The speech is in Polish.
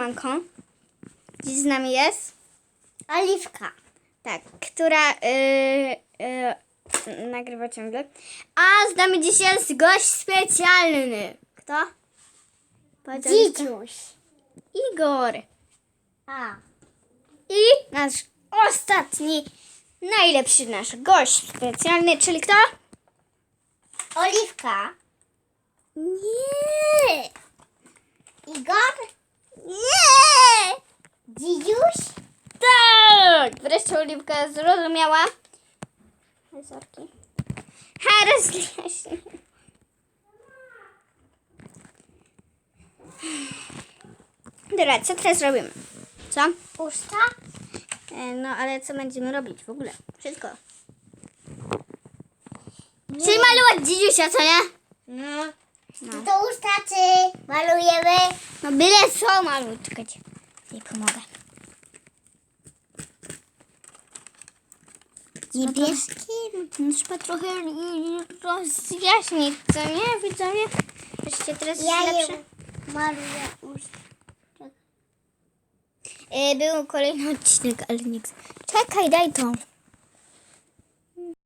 Manką. Dziś z nami jest? Oliwka. Tak, która y, y, nagrywa ciągle. A z nami dziś jest gość specjalny. Kto? Powiedz, Oliwka. Dzidziuś. Igor. A. I nasz ostatni, najlepszy nasz gość specjalny, czyli kto? Oliwka. Nie. Igor. Nie. Dzidziuś. Tak! Wreszcie Oliwka zrozumiała. Sorki. Ha, rozlija się. Dobra, co teraz robimy? Co? Usta. E, No, ale co będziemy robić w ogóle? Wszystko. Czyli malować dzidziusia, co nie? No. To usta czy malujemy? No byle co maluj. Czekajcie, jej pomogę. Niebieskim. No, trzeba trochę rozjaśnić, co nie, widzowie? Wreszcie teraz Ja jest je lepsze. maluję usta. E, Był kolejny odcinek, ale nikt. Czekaj, daj to.